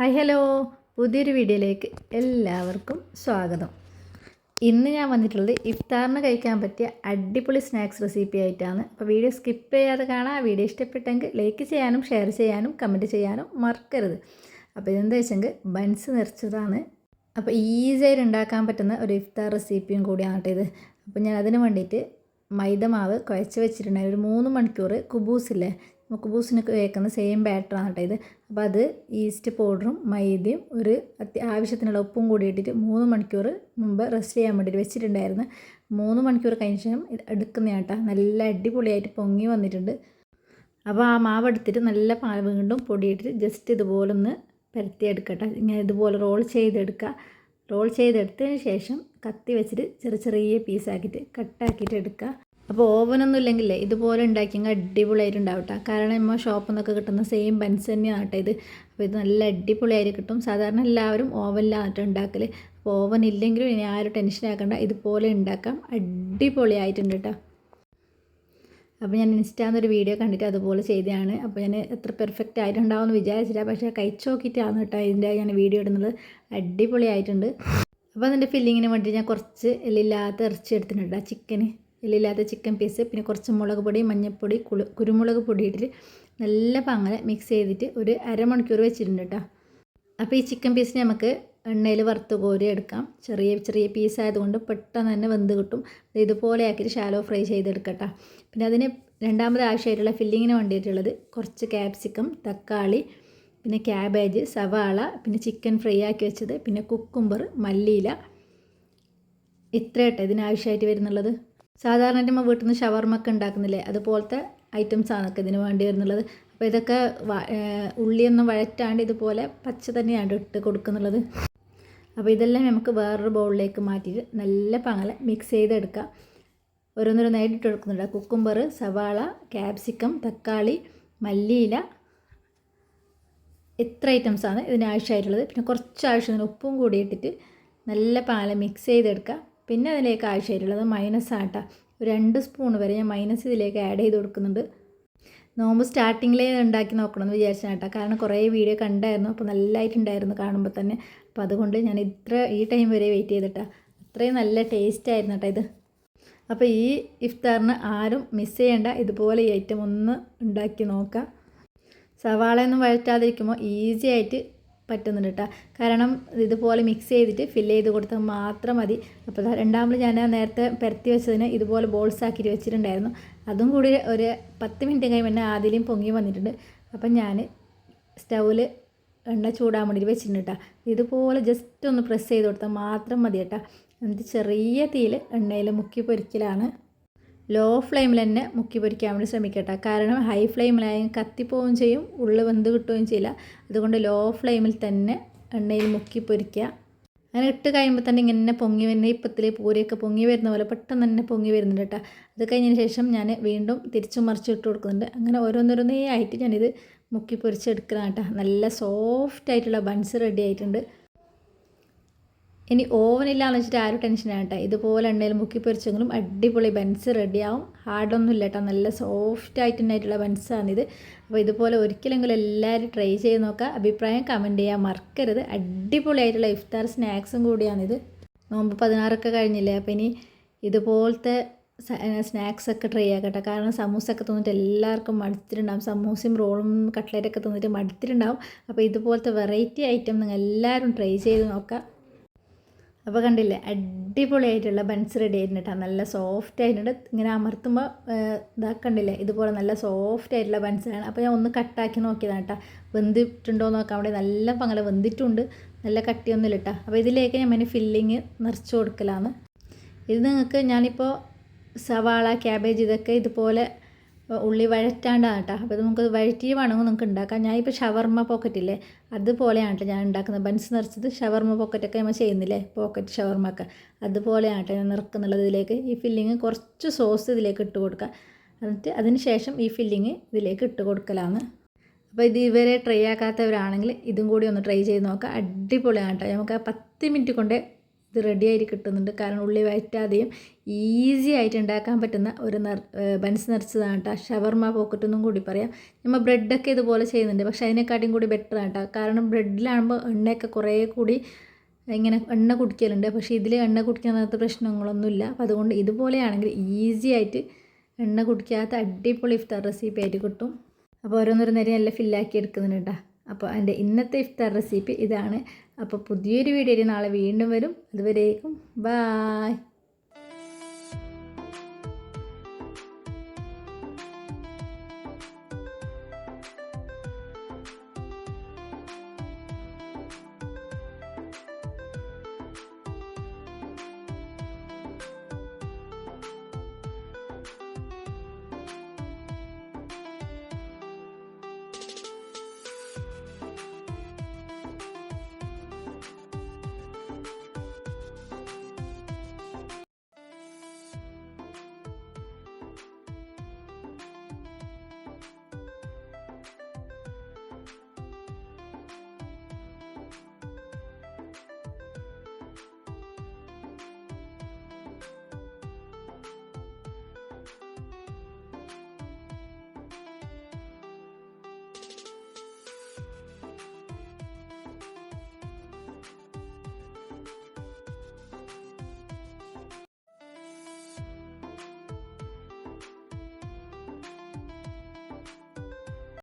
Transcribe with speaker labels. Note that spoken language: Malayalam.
Speaker 1: ഹായ് ഹലോ പുതിയൊരു വീഡിയോയിലേക്ക് എല്ലാവർക്കും സ്വാഗതം ഇന്ന് ഞാൻ വന്നിട്ടുള്ളത് ഇഫ്താറിന് കഴിക്കാൻ പറ്റിയ അടിപൊളി സ്നാക്സ് റെസിപ്പി ആയിട്ടാണ് അപ്പോൾ വീഡിയോ സ്കിപ്പ് ചെയ്യാതെ കാണാം വീഡിയോ ഇഷ്ടപ്പെട്ടെങ്കിൽ ലൈക്ക് ചെയ്യാനും ഷെയർ ചെയ്യാനും കമൻറ്റ് ചെയ്യാനും മറക്കരുത് അപ്പോൾ ഇതെന്താ വെച്ചെങ്കിൽ ബൺസ് നിറച്ചതാണ് അപ്പോൾ ആയിട്ട് ഉണ്ടാക്കാൻ പറ്റുന്ന ഒരു ഇഫ്താർ റെസിപ്പിയും കൂടിയാണ് കേട്ടോ ഇത് അപ്പോൾ ഞാൻ അതിന് വേണ്ടിയിട്ട് മാവ് കുഴച്ച് വെച്ചിട്ടുണ്ടായി ഒരു മൂന്ന് മണിക്കൂർ കുബൂസില്ലേ മുക്കുബൂസിനൊക്കെ വേക്കുന്ന സെയിം ബാറ്ററാണ് കേട്ടോ ഇത് അപ്പോൾ അത് ഈസ്റ്റ് പൗഡറും മൈദയും ഒരു ആവശ്യത്തിനുള്ള ഉപ്പും കൂടി ഇട്ടിട്ട് മൂന്ന് മണിക്കൂർ മുമ്പ് റെസ്റ്റ് ചെയ്യാൻ വേണ്ടിയിട്ട് വെച്ചിട്ടുണ്ടായിരുന്നു മൂന്ന് മണിക്കൂർ കഴിഞ്ഞ ശേഷം ഇത് എടുക്കുന്നതാണ് നല്ല അടിപൊളിയായിട്ട് പൊങ്ങി വന്നിട്ടുണ്ട് അപ്പോൾ ആ മാവ് എടുത്തിട്ട് നല്ല പാൽ വീണ്ടും പൊടിയിട്ടിട്ട് ജസ്റ്റ് ഇതുപോലെ ഒന്ന് പരത്തിയെടുക്കട്ടെ ഇങ്ങനെ ഇതുപോലെ റോൾ ചെയ്തെടുക്കുക റോൾ ചെയ്തെടുത്തതിന് ശേഷം കത്തി വെച്ചിട്ട് ചെറിയ ചെറിയ പീസാക്കിയിട്ട് കട്ടാക്കിയിട്ട് എടുക്കുക അപ്പോൾ ഓവനൊന്നും ഇല്ലെങ്കിൽ ഇതുപോലെ ഉണ്ടാക്കിയെങ്കിൽ അടിപൊളിയായിട്ട് കേട്ടോ കാരണം നമ്മൾ ഷോപ്പിൽ നിന്നൊക്കെ കിട്ടുന്ന സെയിം ബൻസ് തന്നെയാണ് കേട്ടോ ഇത് അപ്പോൾ ഇത് നല്ല അടിപൊളിയായിട്ട് കിട്ടും സാധാരണ എല്ലാവരും ഓവനിലാണ് ഉണ്ടാക്കൽ അപ്പോൾ ഓവൻ ഇല്ലെങ്കിലും ഇനി ആരും ആക്കണ്ട ഇതുപോലെ ഉണ്ടാക്കാം അടിപൊളിയായിട്ടുണ്ട് കേട്ടോ അപ്പോൾ ഞാൻ ഒരു വീഡിയോ കണ്ടിട്ട് അതുപോലെ ചെയ്തതാണ് അപ്പോൾ ഞാൻ എത്ര പെർഫെക്റ്റ് ആയിട്ടുണ്ടാവുമെന്ന് വിചാരിച്ചില്ല പക്ഷേ കഴിച്ചു നോക്കിയിട്ടാണ് കേട്ടോ ഇതിൻ്റെ ഞാൻ വീഡിയോ ഇടുന്നത് അടിപൊളിയായിട്ടുണ്ട് അപ്പോൾ അതിൻ്റെ ഫില്ലിങ്ങിന് വേണ്ടി ഞാൻ കുറച്ച് എല്ലില്ലാത്ത ഇറച്ചി എടുത്തിട്ടുണ്ട് ആ ചിക്കന് ഇതിലില്ലാത്ത ചിക്കൻ പീസ് പിന്നെ കുറച്ച് മുളക് പൊടി മഞ്ഞൾപ്പൊടി കുളു കുരുമുളക് പൊടി ഇട്ടിട്ട് നല്ല പങ്ങനെ മിക്സ് ചെയ്തിട്ട് ഒരു അരമണിക്കൂർ വെച്ചിട്ടുണ്ട് കേട്ടോ അപ്പോൾ ഈ ചിക്കൻ പീസിന് നമുക്ക് എണ്ണയിൽ വറുത്ത് കോരി എടുക്കാം ചെറിയ ചെറിയ പീസായതുകൊണ്ട് പെട്ടെന്ന് തന്നെ വെന്ത് കിട്ടും ഇതുപോലെ ആക്കിയിട്ട് ഷാലോ ഫ്രൈ ചെയ്തെടുക്കട്ടോ പിന്നെ അതിന് രണ്ടാമത് ആവശ്യമായിട്ടുള്ള ഫില്ലിങ്ങിന് വേണ്ടിയിട്ടുള്ളത് കുറച്ച് ക്യാപ്സിക്കം തക്കാളി പിന്നെ ക്യാബേജ് സവാള പിന്നെ ചിക്കൻ ഫ്രൈ ആക്കി വെച്ചത് പിന്നെ കുക്കുംബർ മല്ലിയില ഇത്ര ഇതിനാവശ്യമായിട്ട് വരുന്നുള്ളത് സാധാരണയായിട്ട് നമ്മൾ വീട്ടിൽ നിന്ന് ഒക്കെ ഉണ്ടാക്കുന്നില്ലേ അതുപോലത്തെ ഐറ്റംസ് ആണ് ഇതിന് വേണ്ടി വരുന്നുള്ളത് അപ്പോൾ ഇതൊക്കെ ഉള്ളിയൊന്നും വഴറ്റാണ്ട് ഇതുപോലെ പച്ച തന്നെയാണ് ഇട്ട് കൊടുക്കുന്നുള്ളത് അപ്പോൾ ഇതെല്ലാം നമുക്ക് വേറൊരു ബൗളിലേക്ക് മാറ്റിയിട്ട് നല്ല പങ്ങല മിക്സ് ചെയ്തെടുക്കാം ഓരോന്നൊരു ഇട്ട് എടുക്കുന്നുണ്ട് കുക്കുംബർ സവാള ക്യാപ്സിക്കം തക്കാളി മല്ലിയില എത്ര ഐറ്റംസാണ് ഇതിന് ആവശ്യമായിട്ടുള്ളത് പിന്നെ കുറച്ച് ആവശ്യം ഉപ്പും കൂടി ഇട്ടിട്ട് നല്ല പാല മിക്സ് ചെയ്തെടുക്കാം പിന്നെ അതിലേക്ക് ആവശ്യമായിട്ടുള്ളത് മൈനസ് ആട്ട രണ്ട് സ്പൂൺ വരെ ഞാൻ മൈനസ് ഇതിലേക്ക് ആഡ് ചെയ്ത് കൊടുക്കുന്നുണ്ട് നോമ്പ് സ്റ്റാർട്ടിങ്ങിലേ ഉണ്ടാക്കി നോക്കണമെന്ന് വിചാരിച്ചാണ് കേട്ടോ കാരണം കുറേ വീഡിയോ കണ്ടായിരുന്നു അപ്പോൾ നല്ലതായിട്ടുണ്ടായിരുന്നു കാണുമ്പോൾ തന്നെ അപ്പോൾ അതുകൊണ്ട് ഞാൻ ഇത്ര ഈ ടൈം വരെ വെയിറ്റ് ചെയ്തിട്ടാ അത്രയും നല്ല ടേസ്റ്റ് ആയിരുന്നു കേട്ടോ ഇത് അപ്പോൾ ഈ ഇഫ്താറിന് ആരും മിസ് ചെയ്യേണ്ട ഇതുപോലെ ഈ ഐറ്റം ഒന്ന് ഉണ്ടാക്കി നോക്കാം സവാളയൊന്നും വഴറ്റാതിരിക്കുമ്പോൾ ഈസി ആയിട്ട് പറ്റുന്നുണ്ട് കേട്ടോ കാരണം ഇതുപോലെ മിക്സ് ചെയ്തിട്ട് ഫില്ല് ചെയ്ത് കൊടുത്താൽ മാത്രം മതി അപ്പോൾ രണ്ടാമത് ഞാൻ നേരത്തെ പരത്തി വെച്ചതിന് ഇതുപോലെ ബോൾസ് ആക്കിയിട്ട് വെച്ചിട്ടുണ്ടായിരുന്നു അതും കൂടി ഒരു പത്ത് മിനിറ്റ് കഴിയുമ്പോൾ തന്നെ ആദ്യം പൊങ്ങി വന്നിട്ടുണ്ട് അപ്പം ഞാൻ സ്റ്റൗവിൽ എണ്ണ ചൂടാൻ വേണ്ടിയിട്ട് വെച്ചിട്ടുണ്ട് കേട്ടോ ഇതുപോലെ ജസ്റ്റ് ഒന്ന് പ്രസ് ചെയ്ത് കൊടുത്താൽ മാത്രം മതി കേട്ടോ എന്നിട്ട് ചെറിയ തീയിൽ എണ്ണയിൽ മുക്കി പൊരിക്കലാണ് ലോ ഫ്ലെയിമിൽ തന്നെ മുക്കി പൊരിക്കാൻ വേണ്ടി ശ്രമിക്കട്ടെ കാരണം ഹൈ ഫ്ലെയിമിലായി കത്തിപ്പോവുകയും ചെയ്യും ഉള്ളിൽ വെന്ത് കിട്ടുകയും ചെയ്യില്ല അതുകൊണ്ട് ലോ ഫ്ലെയിമിൽ തന്നെ എണ്ണയിൽ മുക്കി പൊരിക്കുക അങ്ങനെ ഇട്ട് കഴിയുമ്പോൾ തന്നെ ഇങ്ങനെ പൊങ്ങി വരുന്ന ഇപ്പത്തിൽ പൂരിയൊക്കെ പൊങ്ങി വരുന്ന പോലെ പെട്ടെന്ന് തന്നെ പൊങ്ങി വരുന്നുണ്ട് കേട്ടോ അത് കഴിഞ്ഞതിന് ശേഷം ഞാൻ വീണ്ടും തിരിച്ചു മറിച്ച് ഇട്ട് കൊടുക്കുന്നുണ്ട് അങ്ങനെ ഓരോന്നോരോന്നേ ആയിട്ട് ഞാനിത് മുക്കി പൊരിച്ചെടുക്കണം കേട്ടോ നല്ല സോഫ്റ്റ് ആയിട്ടുള്ള ബൺസ് റെഡി ആയിട്ടുണ്ട് ഇനി ഓവനില്ലാന്ന് വെച്ചിട്ട് ആരും ടെൻഷൻ ടെൻഷനാണ് കേട്ടോ ഇതുപോലെ എണ്ണയിൽ മുക്കി പൊരിച്ചെങ്കിലും അടിപൊളി ബൻസ് റെഡിയാവും ഹാർഡൊന്നും ഇല്ല കേട്ടോ നല്ല സോഫ്റ്റ് ആയിട്ട് ആയിട്ടുള്ള ഇത് അപ്പോൾ ഇതുപോലെ ഒരിക്കലെങ്കിലും എല്ലാവരും ട്രൈ ചെയ്ത് നോക്കുക അഭിപ്രായം കമൻറ്റ് ചെയ്യാൻ മറക്കരുത് അടിപൊളിയായിട്ടുള്ള ഇഫ്താർ സ്നാക്സും കൂടിയാണിത് നോമ്പ് പതിനാറൊക്കെ കഴിഞ്ഞില്ലേ അപ്പോൾ ഇനി ഇതുപോലത്തെ സ്നാക്സൊക്കെ ട്രൈ ആക്കട്ടെ കാരണം സമൂസൊക്കെ തിന്നിട്ട് എല്ലാവർക്കും മടുത്തിട്ടുണ്ടാവും സമൂസയും റോളും കട്ട്ലേറ്റൊക്കെ തന്നിട്ട് മടുത്തിട്ടുണ്ടാവും അപ്പോൾ ഇതുപോലത്തെ വെറൈറ്റി ഐറ്റം നിങ്ങൾ എല്ലാവരും ട്രൈ ചെയ്ത് നോക്കുക അപ്പോൾ കണ്ടില്ലേ അടിപൊളിയായിട്ടുള്ള ബൺസ് റെഡി ആയിട്ടുണ്ട് നല്ല സോഫ്റ്റ് ആയിട്ടുണ്ട് ഇങ്ങനെ അമർത്തുമ്പോൾ ഇതാ കണ്ടില്ലേ ഇതുപോലെ നല്ല സോഫ്റ്റ് ആയിട്ടുള്ള ബൺസാണ് അപ്പോൾ ഞാൻ ഒന്ന് കട്ടാക്കി നോക്കിയതാണ് കേട്ടോ വെന്തിട്ടുണ്ടോ നോക്കാൻ വേണ്ടി നല്ല പങ്ങനെ വെന്തിട്ടുണ്ട് നല്ല കട്ടിയൊന്നുമില്ല കേട്ടോ അപ്പോൾ ഇതിലേക്ക് ഞാൻ പിന്നെ ഫില്ലിങ് നിറച്ച് കൊടുക്കലാണ് ഇത് നിങ്ങൾക്ക് ഞാനിപ്പോൾ സവാള ക്യാബേജ് ഇതൊക്കെ ഇതുപോലെ ഉള്ളി വഴറ്റാണ്ടാണ് കേട്ടോ അപ്പോൾ നമുക്ക് വഴറ്റി വേണമെങ്കിൽ നമുക്ക് ഉണ്ടാക്കാം ഞാൻ ഇപ്പോൾ ഷവർമ്മ പോക്കറ്റില്ലേ അതുപോലെയാണ് കേട്ടോ ഞാൻ ഉണ്ടാക്കുന്നത് ബൻസ് നിറച്ചത് ഷവർമ്മ പോക്കറ്റൊക്കെ നമ്മൾ ചെയ്യുന്നില്ലേ പോക്കറ്റ് ഷവർമ്മ ഒക്കെ അതുപോലെയാണ് കേട്ടോ ഞാൻ നിറക്കുന്നുള്ളത് ഇതിലേക്ക് ഈ ഫില്ലിങ് കുറച്ച് സോസ് ഇതിലേക്ക് ഇട്ട് കൊടുക്കുക എന്നിട്ട് അതിന് ശേഷം ഈ ഫില്ലിങ് ഇതിലേക്ക് ഇട്ട് കൊടുക്കലാണ് അപ്പോൾ ഇത് ഇവരെ ട്രൈ ആക്കാത്തവരാണെങ്കിൽ ഇതും കൂടി ഒന്ന് ട്രൈ ചെയ്ത് നോക്കാം അടിപൊളിയാണ് കേട്ടോ നമുക്ക് പത്ത് മിനിറ്റ് കൊണ്ട് ഇത് റെഡിയായി കിട്ടുന്നുണ്ട് കാരണം ഉള്ളി വയറ്റാതെയും ഈസി ആയിട്ട് ഉണ്ടാക്കാൻ പറ്റുന്ന ഒരു നിർ ബൻസ് നിറച്ചതാണ് കേട്ടോ ഷവർമ പോക്കറ്റ് എന്നും കൂടി പറയാം നമ്മൾ ബ്രെഡൊക്കെ ഇതുപോലെ ചെയ്യുന്നുണ്ട് പക്ഷേ അതിനെക്കാട്ടിയും കൂടി ബെറ്ററാണ് കേട്ടോ കാരണം ബ്രെഡിലാകുമ്പോൾ എണ്ണയൊക്കെ കുറേ കൂടി ഇങ്ങനെ എണ്ണ കുടിക്കലുണ്ട് പക്ഷേ ഇതിൽ എണ്ണ കുടിക്കാത്ത പ്രശ്നങ്ങളൊന്നുമില്ല അപ്പോൾ അതുകൊണ്ട് ഇതുപോലെയാണെങ്കിൽ ഈസി ആയിട്ട് എണ്ണ കുടിക്കാത്ത അടിപൊളി ഇഫ്താർ റെസിപ്പി ആയിട്ട് കിട്ടും അപ്പോൾ ഓരോന്നൊരു നേരം എല്ലാം ഫില്ലാക്കി എടുക്കുന്നുണ്ട് കേട്ടോ അപ്പോൾ എൻ്റെ ഇന്നത്തെ ഇഫ്താർ റെസിപ്പി ഇതാണ് അപ്പോൾ പുതിയൊരു വീഡിയോയിൽ നാളെ വീണ്ടും വരും അതുവരേക്കും ബായ്